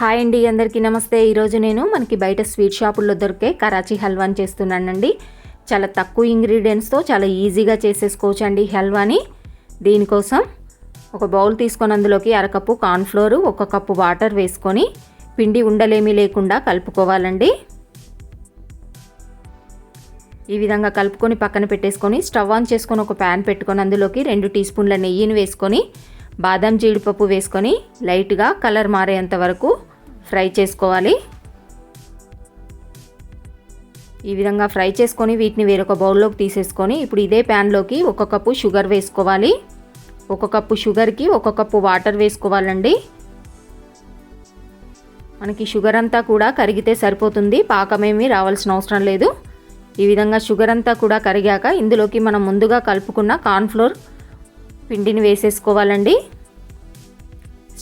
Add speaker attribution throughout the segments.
Speaker 1: Hi అండి అందరికీ నమస్తే. ఈరోజు నేను మనకి బయట స్వీట్ షాపుల్లో దొరికే కరాచీ హల్వాని చేస్తున్నానండి. చాలా తక్కువ ఇంగ్రీడియంట్స్తో చాలా ఈజీగా చేసేసుకోవచ్చు అండి హల్వాని. దీనికోసం ఒక బౌల్ తీసుకొని అందులోకి అరకప్పు కార్న్ఫ్లోరు ఒక కప్పు వాటర్ వేసుకొని పిండి ఉండలేమీ లేకుండా కలుపుకోవాలండి. ఈ విధంగా కలుపుకొని పక్కన పెట్టేసుకొని స్టవ్ ఆన్ చేసుకొని ఒక ప్యాన్ పెట్టుకొని అందులోకి రెండు టీ స్పూన్ల నెయ్యిని వేసుకొని బాదం జీడిపప్పు వేసుకొని లైట్గా కలర్ మారేంత వరకు ఫ్రై చేసుకోవాలి. ఈ విధంగా ఫ్రై చేసుకొని వీటిని వేరొక బౌల్లోకి తీసేసుకొని ఇప్పుడు ఇదే ప్యాన్లోకి ఒక కప్పు షుగర్ వేసుకోవాలి. ఒక కప్పు షుగర్కి ఒక కప్పు వాటర్ వేసుకోవాలండి. మనకి షుగర్ అంతా కూడా కరిగితే సరిపోతుంది. పాకమేమీ రావాల్సిన అవసరం లేదు. ఈ విధంగా షుగర్ అంతా కూడా కరిగాక ఇందులోకి మనం ముందుగా కలుపుకున్న కార్న్ఫ్లోర్ పిండిని వేసేసుకోవాలండి.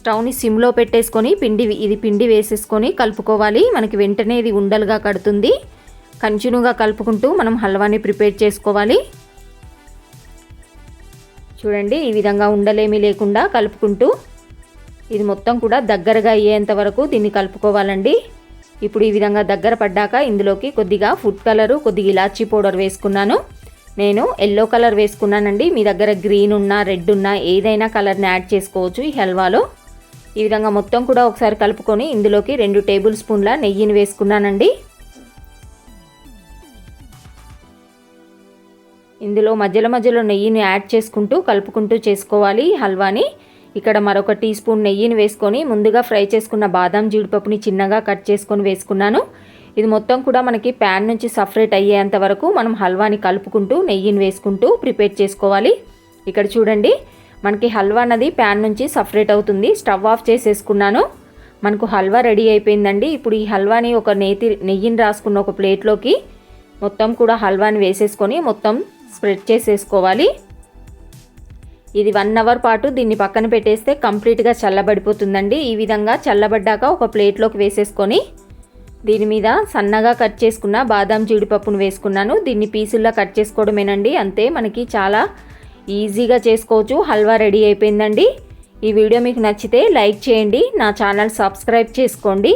Speaker 1: స్టవ్ని సిమ్లో పెట్టేసుకొని పిండి ఇది పిండి వేసేసుకొని కలుపుకోవాలి. మనకి వెంటనే ఇది ఉండలుగా కడుతుంది. కంటిన్యూగా కలుపుకుంటూ మనం హల్వాని ప్రిపేర్ చేసుకోవాలి. చూడండి ఈ విధంగా ఉండలేమీ లేకుండా కలుపుకుంటూ ఇది మొత్తం కూడా దగ్గరగా అయ్యేంత వరకు దీన్ని కలుపుకోవాలండి. ఇప్పుడు ఈ విధంగా దగ్గర పడ్డాక ఇందులోకి కొద్దిగా ఫుడ్ కలరు కొద్దిగా ఇలాచీ పౌడర్ వేసుకున్నాను. నేను ఎల్లో కలర్ వేసుకున్నానండి. మీ దగ్గర గ్రీన్ ఉన్నా రెడ్ ఉన్నా ఏదైనా కలర్ని యాడ్ చేసుకోవచ్చు ఈ హల్వాలో. ఈ విధంగా మొత్తం కూడా ఒకసారి కలుపుకొని ఇందులోకి రెండు టేబుల్ స్పూన్ల నెయ్యిని వేసుకున్నానండి. ఇందులో మధ్యలో మధ్యలో నెయ్యిని యాడ్ చేసుకుంటూ కలుపుకుంటూ చేసుకోవాలి హల్వాని. ఇక్కడ మరొక టీ స్పూన్ నెయ్యిని వేసుకొని ముందుగా ఫ్రై చేసుకున్న బాదం జీడిపప్పుని చిన్నగా కట్ చేసుకొని వేసుకున్నాను. ఇది మొత్తం కూడా మనకి ప్యాన్ నుంచి సపరేట్ అయ్యేంత వరకు మనం హల్వాని కలుపుకుంటూ నెయ్యిని వేసుకుంటూ ప్రిపేర్ చేసుకోవాలి. ఇక్కడ చూడండి మనకి హల్వా అన్నది ప్యాన్ నుంచి సపరేట్ అవుతుంది. స్టవ్ ఆఫ్ చేసేసుకున్నాను. మనకు హల్వా రెడీ అయిపోయిందండి. ఇప్పుడు ఈ హల్వాని ఒక నెయ్యి నెయ్యిని రాసుకున్న ఒక ప్లేట్లోకి మొత్తం కూడా హల్వాని వేసేసుకొని మొత్తం స్ప్రెడ్ చేసేసుకోవాలి. ఇది వన్ అవర్ పాటు దీన్ని పక్కన పెట్టేస్తే కంప్లీట్గా చల్లబడిపోతుందండి. ఈ విధంగా చల్లబడ్డాక ఒక ప్లేట్లోకి వేసేసుకొని దీని మీద సన్నగా కట్ చేసుకున్న బాదాం జీడిపప్పును వేసుకున్నాను. దీన్ని పీసుల్లో కట్ చేసుకోవడమేనండి. అంతే మనకి చాలా ఈజీగా చేసుకోవచ్చు. హల్వా రెడీ అయిపోయిందండి. ఈ వీడియో మీకు నచ్చితే లైక్ చేయండి. నా ఛానల్ సబ్స్క్రైబ్ చేసుకోండి.